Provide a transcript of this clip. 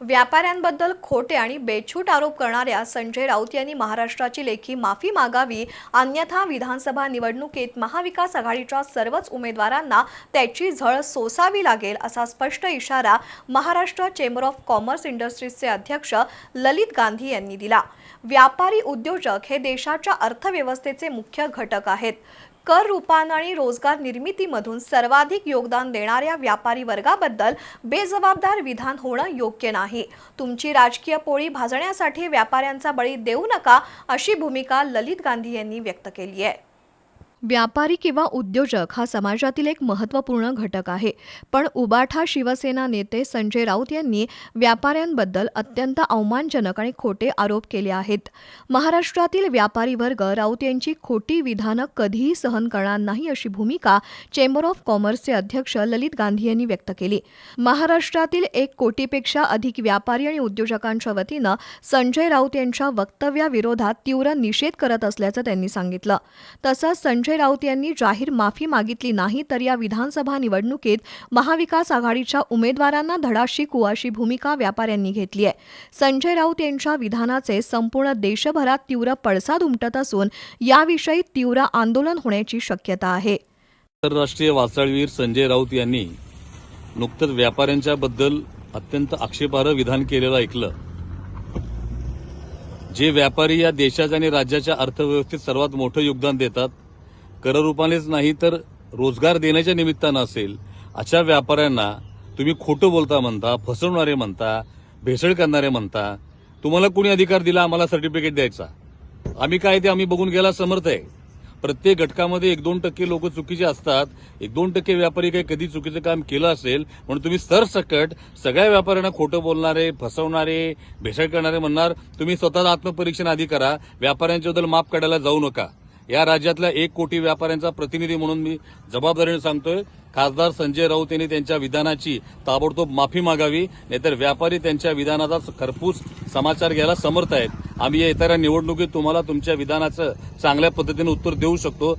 व्यापाऱ्यांबद्दल खोटे आणि बेछूट आरोप करणाऱ्या संजय राऊत यांनी महाराष्ट्राची लेखी माफी मागावी अन्यथा विधानसभा निवडणुकीत महाविकास आघाडीच्या सर्वच उमेदवारांना त्याची झळ सोसावी लागेल असा स्पष्ट इशारा महाराष्ट्र चेंबर ऑफ कॉमर्स इंडस्ट्रीजचे अध्यक्ष ललित गांधी यांनी दिला. व्यापारी उद्योजक हे देशाच्या अर्थव्यवस्थेचे मुख्य घटक आहेत. कर रूपान आणि रोजगार निर्मितीमधून सर्वाधिक योगदान देणाऱ्या व्यापारी वर्गाबद्दल बेजबाबदार विधान होणं योग्य नाही. तुमची राजकीय पोळी भाजण्यासाठी व्यापाऱ्यांचा बळी देऊ नका अशी भूमिका ललित गांधी यांनी व्यक्त केली आहे. व्यापारी किंवा उद्योजक हा समाजातील एक महत्त्वपूर्ण घटक आहे. पण उबाठा शिवसेना नेते संजय राऊत यांनी व्यापाऱ्यांबद्दल अत्यंत अवमानजनक आणि खोटे आरोप केले आहेत. महाराष्ट्रातील व्यापारी वर्ग राऊत यांची खोटी विधानं कधीही सहन करणार नाही अशी भूमिका चेंबर ऑफ कॉमर्सचे अध्यक्ष ललित गांधी यांनी व्यक्त केली. महाराष्ट्रातील एक कोटीपेक्षा अधिक व्यापारी आणि उद्योजकांच्या वतीनं संजय राऊत यांच्या वक्तव्याविरोधात तीव्र निषेध करत असल्याचं त्यांनी सांगितलं. तसंच संजय संजय राऊत यांनी जाहीर माफी मागितली नाही तर या विधानसभा निवडणुकीत महाविकास आघाडीच्या उमेदवारांना धडा शिकू अशी भूमिका व्यापाऱ्यांनी घेतली आहे. संजय राऊत यांच्या विधानाचे संपूर्ण देशभरात तीव्र पडसाद उमटत असून याविषयी तीव्र आंदोलन होण्याची शक्यता आहे. आंतरराष्ट्रीय वाचाळवीर संजय राऊत यांनी नुकतंच व्यापाऱ्यांच्या बद्दल अत्यंत आक्षेपार्ह विधान केलेलं ऐकलं. जे व्यापारी या देशाच्या आणि राज्याच्या अर्थव्यवस्थेत सर्वात मोठं योगदान देतात कररूपानेच नाही तर रोजगार देण्याच्या निमित्तानं असेल अशा व्यापाऱ्यांना तुम्ही खोटं बोलता म्हणता फसवणारे म्हणता भेसळ करणारे म्हणता तुम्हाला कोणी अधिकार दिला आम्हाला सर्टिफिकेट द्यायचा? आम्ही काय ते आम्ही बघून गेला समर्थ आहे. प्रत्येक घटकामध्ये एक दोन टक्के लोक चुकीचे असतात एक दोन टक्के व्यापारी काही कधी चुकीचं काम केलं असेल म्हणून तुम्ही सरसकट सगळ्या व्यापाऱ्यांना खोटं बोलणारे फसवणारे भेसळ करणारे म्हणणार तुम्ही स्वतःचं आत्मपरीक्षण आधी करा व्यापाऱ्यांच्याबद्दल माफ काढायला जाऊ नका. या राज्यातल्या एक कोटी व्यापाऱ्यांचा प्रतिनिधी म्हणून मी जबाबदारीने सांगतोय. खासदार संजय राऊत यांनी त्यांच्या विधानाची ताबडतोब माफी मागावी नाहीतर व्यापारी त्यांच्या विधानाचा खरपूस समाचार घ्यायला समर्थ आहेत. आम्ही या येणाऱ्या निवडणुकीत तुम्हाला तुमच्या विधानाचं चांगल्या पद्धतीने उत्तर देऊ शकतो.